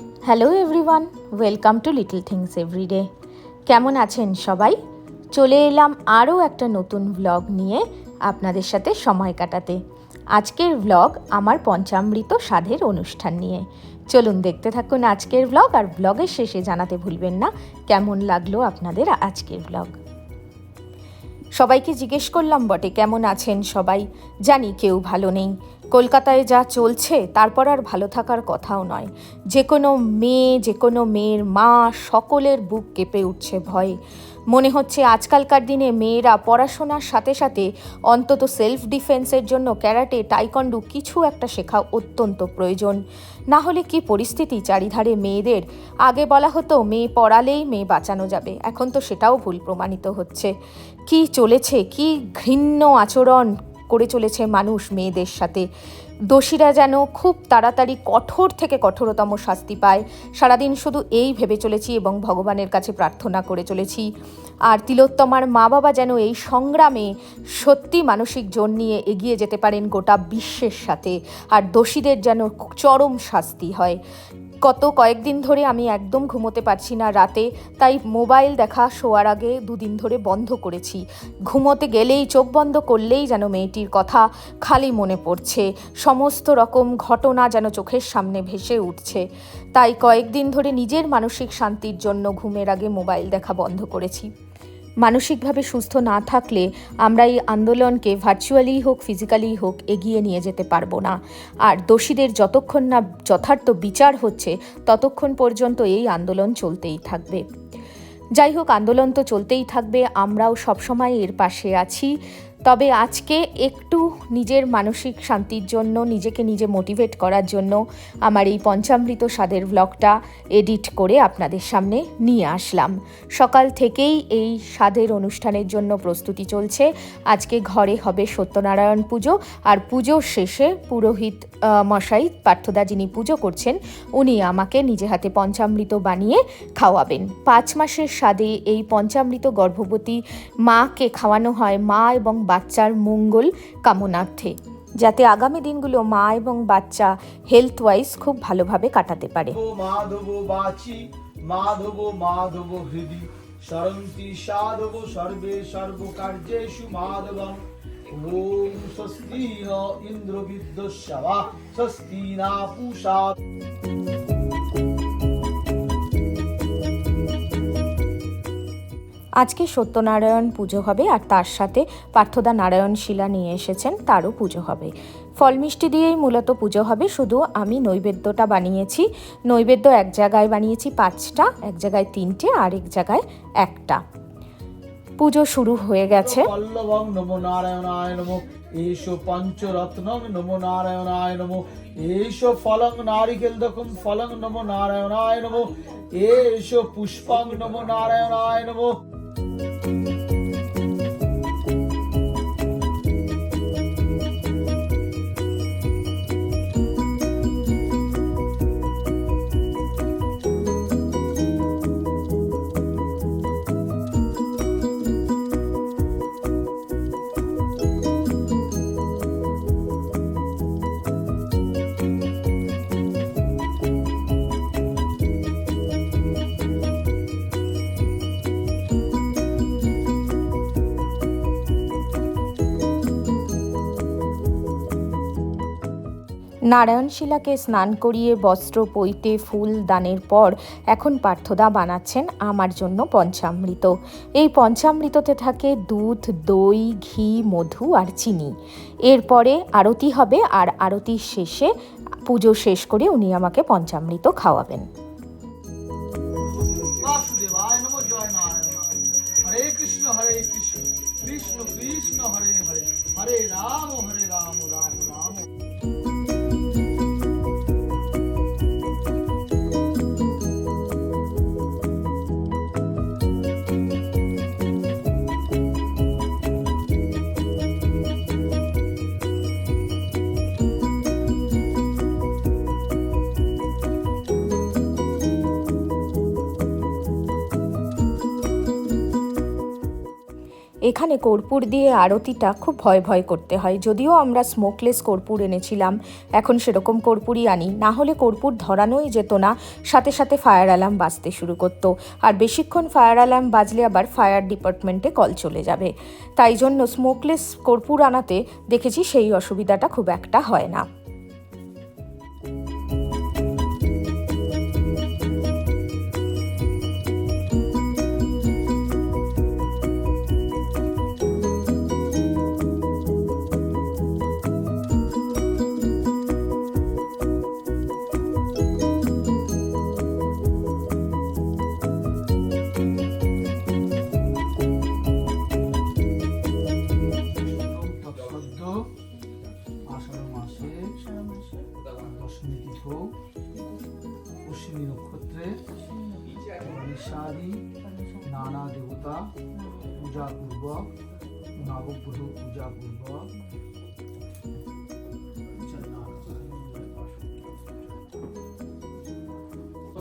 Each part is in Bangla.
Hello everyone welcome to little things everyday কেমন আছেন সবাই? চলে এলাম আরও একটা নতুন ভ্লগ নিয়ে আপনাদের সাথে সময় কাটাতে। আজকের ভ্লগ আমার পঞ্চামৃত স্বাদের অনুষ্ঠান নিয়ে। চলুন দেখতে থাকুন আজকের ভ্লগ আর ভ্লগের শেষে জানাতে ভুলবেন না, কেমন লাগল আপনাদের আজকের ভ্লগ সবাইকে জিজ্ঞেস করলাম, বটে, কেমন আছেন সবাই? জানি কেউ ভালো নেই। কলকাতায় যা চলছে, তারপর আর ভালো থাকার কথাও নয়। যে কোনো মেয়ে, যে কোনো মেয়ের মা সকলের বুক কেঁপে উঠছে ভয়ে। মনে হচ্ছে আজকালকার দিনে মেয়েরা পড়াশোনার সাথে সাথে অন্তত সেলফ ডিফেন্সের জন্য ক্যারাটে টাইকন্ডু কিছু একটা শেখা অত্যন্ত প্রয়োজন। না হলে কি পরিস্থিতি চারিধারে মেয়েদের? আগে বলা হতো, মেয়ে পড়ালেই মেয়ে বাঁচানো যাবে। এখন তো সেটাও ভুল প্রমাণিত হচ্ছে। কি চলেছে? কি ঘৃণ্য আচরণ? করে চলেছে মানুষ মেয়েদের সাথে। দোষীরা যেন খুব তাড়াতাড়ি কঠোর থেকে কঠোরতম শাস্তি পায়। সারাদিন শুধু এই ভেবে চলেছি এবং ভগবানের কাছে প্রার্থনা করে চলেছি। আর তিলোত্তমার মা বাবা যেন এই সংগ্রামে সত্যি মানসিক জোর নিয়ে এগিয়ে যেতে পারেন গোটা বিশ্বের সাথে। আর দোষীদের যেন চরম শাস্তি হয়। গত কয়েকদিন ধরে আমি একদম ঘুমোতে পারছি না রাতে, তাই মোবাইল দেখা শোয়ার আগে দুদিন ধরে বন্ধ করেছি। ঘুমোতে গেলেই চোখ বন্ধ করলেই যেন মেয়েটির কথা খালি মনে পড়ছে, সমস্ত রকম ঘটনা যেন চোখের সামনে ভেসে উঠছে। তাই কয়েকদিন ধরে নিজের মানসিক শান্তির জন্য ঘুমের আগে মোবাইল দেখা বন্ধ করেছি। মানসিকভাবে সুস্থ না থাকলে আমরা এই আন্দোলনকে ভার্চুয়ালি হোক ফিজিক্যালি হোক, এগিয়ে নিয়ে যেতে পারব না। আর দোষীদের যতক্ষণ না যথার্থ বিচার হচ্ছে, ততক্ষণ পর্যন্ত এই আন্দোলন চলতেই থাকবে। যাই হোক, আন্দোলন তো চলতেই থাকবে, আমরাও সবসময় এর পাশে আছি। তবে আজকে একটু নিজের মানসিক শান্তির জন্য, নিজেকে নিজে মোটিভেট করার জন্য আমার এই পঞ্চামৃত স্বাদের ব্লগটা এডিট করে আপনাদের সামনে নিয়ে আসলাম। সকাল থেকেই এই স্বাদের অনুষ্ঠানের জন্য প্রস্তুতি চলছে। আজকে ঘরে হবে সত্যনারায়ণ পুজো আর পুজোর শেষে পুরোহিত মশাই, পার্থদা যিনি পুজো করছেন, উনি আমাকে নিজে হাতে পঞ্চামৃত বানিয়ে খাওয়াবেন। পাঁচ মাসের স্বাদে এই পঞ্চামৃত গর্ভবতী মাকে খাওয়ানো হয় মা এবং বাচ্চার মঙ্গল কামনার্থে যাতে আগামী দিনগুলো মা এবং বাচ্চা হেলথ ওয়াইজ খুব ভালোভাবে কাটাতে পারে। স্বস্তি ন স্বস্তি না পূষা আজকে সত্যনারায়ণ পুজো হবে আর তার সাথে পার্থদা নারায়ণ শিলা নিয়ে এসেছেন, তারও পুজো হবে। ফল মিষ্টি দিয়েই মূলত পুজো হবে, শুধু আমি নৈবেদ্যটা বানিয়েছি। নৈবেদ্য এক জায়গায় বানিয়েছি পাঁচটা, এক জায়গায় তিনটে, আর এক জায়গায় একটা। পুজো শুরু হয়ে গেছে। নমো নমো ফলং নারিকেলদকম ফলং নমো নমো নমো নমো। Thank you. নারায়ণ শিলাকে স্নান করিয়ে, বস্ত্র পৈতে ফুল দানের পর এখন পার্থদা বানাচ্ছেন আমার জন্য পঞ্চামৃত। এই পঞ্চামৃততে থাকে দুধ, দই, ঘি, মধু আর চিনি। এরপরে আরতি হবে আর আরতির শেষে পুজো শেষ করে উনি আমাকে পঞ্চামৃত খাওয়াবেন। এখানে কর্পূর দিয়ে আরতিটা খুব ভয় ভয় করতে হয়। যদিও আমরা স্মোকলেস কর্পূর এনেছিলাম, এখন সেরকম কর্পূরই আনি। না হলে কর্পূর ধরানোই যেত না, সাথে সাথে ফায়ার অ্যালার্ম বাজতে শুরু করতো। আর বেশিক্ষণ ফায়ার অ্যালার্ম বাজলে আবার ফায়ার ডিপার্টমেন্টে কল চলে যাবে। তাই জন্য স্মোকলেস কর্পূর আনাতে দেখেছি সেই অসুবিধাটা খুব একটা হয় না। দশমী তিথৌ অশ্বিনী নক্ষত্রে নিশাদি নানা দেবতা পূজা পূর্বক নবগ্রহ পূজা পূর্বক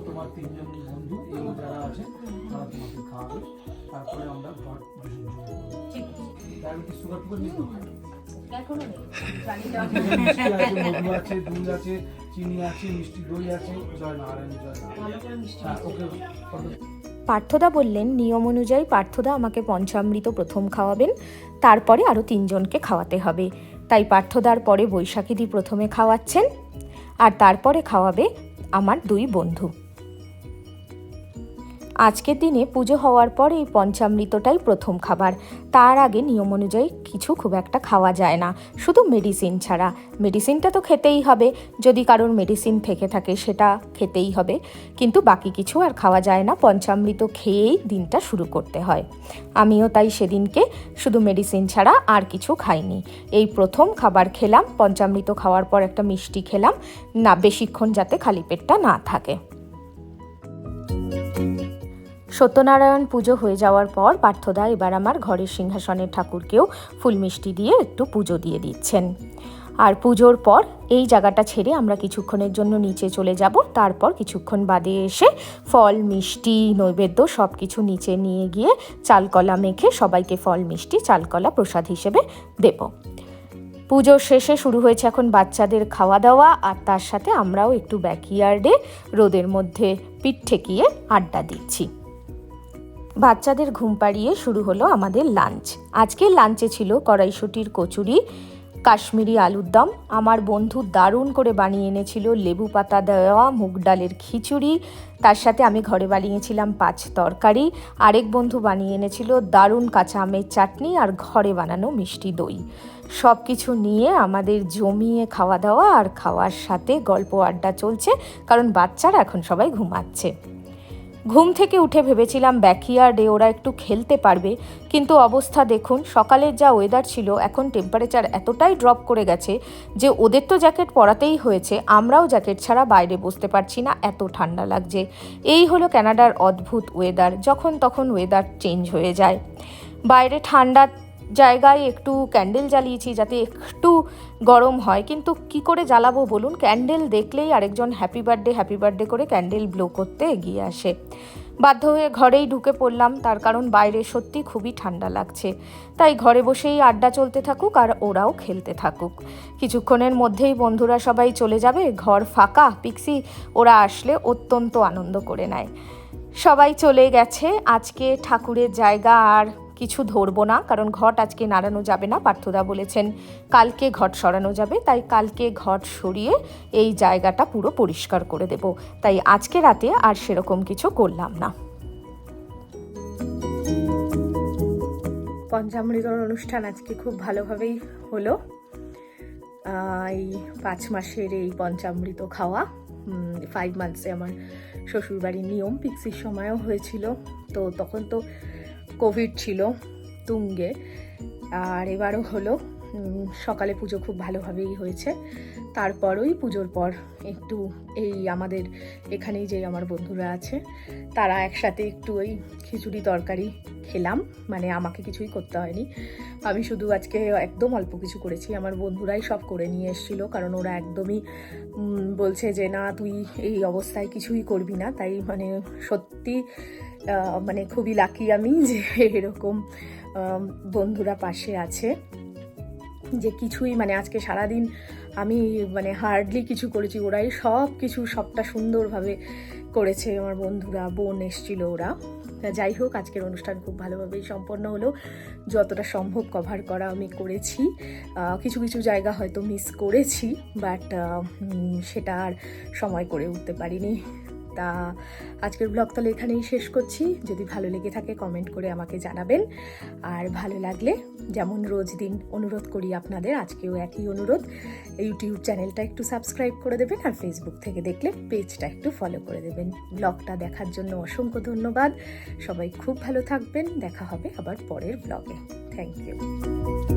তোমার তিনজন বন্ধু এই যারা আছে তারা তোমাকে খাওয়াবে। তারপরে আমরা করব। ডায়াবেটিস সুগার টুগার নিতে আছে দুধ আছে চিনি আছে মিষ্টি দই আছে জয় নারায়ণ জয় হ্যাঁ ওকে পার্থদা বললেন নিয়ম অনুযায়ী পার্থদা আমাকে পঞ্চামৃত প্রথম খাওয়াবেন তারপরে আরও তিনজনকে খাওয়াতে হবে। তাই পার্থদার পরে বৈশাখীদি প্রথমে খাওয়াচ্ছেন আর তারপরে খাওয়াবে আমার দুই বন্ধু। আজকের দিনে পুজো হওয়ার পর এই পঞ্চামৃতটাই প্রথম খাবার। তার আগে নিয়ম অনুযায়ী কিছু খুব একটা খাওয়া যায় না, শুধু মেডিসিন ছাড়া। মেডিসিনটা তো খেতেই হবে, যদি কারোর মেডিসিন থেকে থাকে সেটা খেতেই হবে। কিন্তু বাকি কিছু আর খাওয়া যায় না, পঞ্চামৃত খেয়েই দিনটা শুরু করতে হয়। আমিও তাই সেদিনকে শুধু মেডিসিন ছাড়া আর কিছু খাইনি। এই প্রথম খাবার খেলাম, পঞ্চামৃত খাওয়ার পর একটা মিষ্টি খেলাম, না, বেশিক্ষণ যাতে খালি পেটটা না থাকে। সত্যনারায়ণ পুজো হয়ে যাওয়ার পর পার্থদা এবার আমার ঘরের সিংহাসনের ঠাকুরকেও ফুল মিষ্টি দিয়ে একটু পুজো দিয়ে দিচ্ছেন। আর পুজোর পর এই জায়গাটা ছেড়ে আমরা কিছুক্ষণের জন্য নিচে চলে যাব। তারপর কিছুক্ষণ বাদে এসে ফল, মিষ্টি, নৈবেদ্য সব কিছু নিচে নিয়ে গিয়ে চালকলা মেখে সবাইকে ফল, মিষ্টি, চালকলা প্রসাদ হিসেবে দেব। পুজোর শেষে শুরু হয়েছে এখন বাচ্চাদের খাওয়া দাওয়া আর তার সাথে আমরাও একটু ব্যাকইয়ার্ডে রোদের মধ্যে পিঠ ঠেকিয়ে আড্ডা দিচ্ছি। বাচ্চাদের ঘুম পাড়িয়ে শুরু হলো আমাদের লাঞ্চ আজকের লাঞ্চে ছিল কড়াইশুটির কচুরি, কাশ্মীরি আলুর দম। আমার বন্ধু দারুণ করে বানিয়ে এনেছিল লেবু পাতা দেওয়া, মুগ ডালের খিচুড়ি। তার সাথে আমি ঘরে বানিয়েছিলাম পাঁচ তরকারি। আরেক বন্ধু বানিয়ে এনেছিল দারুণ কাঁচা আমের চাটনি আর ঘরে বানানো মিষ্টি দই। সব কিছু নিয়ে আমাদের জমিয়ে খাওয়া দাওয়া আর খাওয়ার সাথে গল্প আড্ডা চলছে, কারণ বাচ্চারা এখন সবাই ঘুমাচ্ছে। ঘুম থেকে উঠে ভেবেছিলাম ব্যাকইয়ার্ডে ওরা একটু খেলতে পারবে, কিন্তু অবস্থা দেখুন, সকালের যা ওয়েদার ছিল, এখন টেম্পারেচার এতটাই ড্রপ করে গেছে যে ওদের তো জ্যাকেট পরাতেই হয়েছে, আমরাও জ্যাকেট ছাড়া বাইরে বসতে পারছি না, এত ঠান্ডা লাগছে। এই হলো ক্যানাডার অদ্ভুত ওয়েদার যখন তখন ওয়েদার চেঞ্জ হয়ে যায়। বাইরে ঠান্ডা জায়গায় একটু ক্যান্ডেল জ্বালিয়েছি যাতে একটু গরম হয়। কিন্তু কি করে জ্বালাবো বলুন? ক্যান্ডেল দেখলেই আরেকজন হ্যাপি বার্থডে হ্যাপি বার্থডে করে ক্যান্ডেল ব্লো করতে এগিয়ে আসে। বাধ্য হয়ে ঘরেই ঢুকে পড়লাম, তার কারণ বাইরে সত্যি খুবই ঠান্ডা লাগছে। তাই ঘরে বসেই আড্ডা চলতে থাকুক আর ওরাও খেলতে থাকুক। কিছুক্ষণের মধ্যেই বন্ধুরা সবাই চলে যাবে, ঘর ফাঁকা, পিক্সি ওরা আসলে অত্যন্ত আনন্দ করে নেয়। সবাই চলে গেছে, আজকে ঠাকুরের জায়গা আর কিছু ধরবো না, কারণ ঘট আজকে নাড়ানো যাবে না। পার্থদা বলেছেন, কালকে ঘট সরানো যাবে, তাই কালকে ঘট সরিয়ে এই জায়গাটা পুরো পরিষ্কার করে দেব। তাই আজকে রাতে আর সেরকম কিছু করলাম না। পঞ্চামৃতর অনুষ্ঠান আজকে খুব ভালোভাবেই হলো। এই পাঁচ মাসের এই পঞ্চামৃত খাওয়া ফাইভ মান্থসে আমার শ্বশুরবাড়ির নিয়ম, পিক্সির সময়ও হয়েছিল। তো তখন তো কোভিড ছিল তুঙ্গে। আর এবারও হলো সকালে পুজো খুব ভালোভাবেই হয়েছে। তারপরই পুজোর পর একটু এই আমাদের এখানেই যে আমার বন্ধুরা আছে, তারা একসাথে একটু ওই খিচুড়ি তরকারি খেলাম। মানে আমাকে কিছুই করতে হয়নি। আমি শুধু আজকে একদম অল্প কিছু করেছি। আমার বন্ধুরাই সব করে নিয়ে এসেছিল, কারণ ওরা একদমই বলছে যে, না, তুই এই অবস্থায় কিছুই করবি না। তাই মানে সত্যি মানে খুবই লাকি আমি যে এরকম বন্ধুরা পাশে আছে। যে কিছুই মানে আজকে সারাদিন আমি মানে হার্ডলি কিছু করেছি, ওরাই সব কিছু, সবটা সুন্দরভাবে করেছে আমার বন্ধুরা, বোন এসছিল ওরা। যাই হোক, আজকের অনুষ্ঠান খুব ভালোভাবেই সম্পন্ন হলো। যতটা সম্ভব কভার করা আমি করেছি। কিছু কিছু জায়গা হয়তো মিস করেছি বাট সেটা আর সময় করে উঠতে পারিনি। তা আজকের ব্লগ তাহলে এখানেই শেষ করছি। যদি ভালো লেগে থাকে কমেন্ট করে আমাকে জানাবেন। আর ভালো লাগলে যেমন রোজ দিন অনুরোধ করি আপনাদের, আজকেও একই অনুরোধ। ইউটিউব চ্যানেলটা একটু সাবস্ক্রাইব করে দেবেন আর ফেসবুক থেকে দেখলে পেজটা একটু ফলো করে দেবেন। ব্লগটা দেখার জন্য অসংখ্য ধন্যবাদ। সবাই খুব ভালো থাকবেন। দেখা হবে আবার পরের ব্লগে থ্যাংক ইউ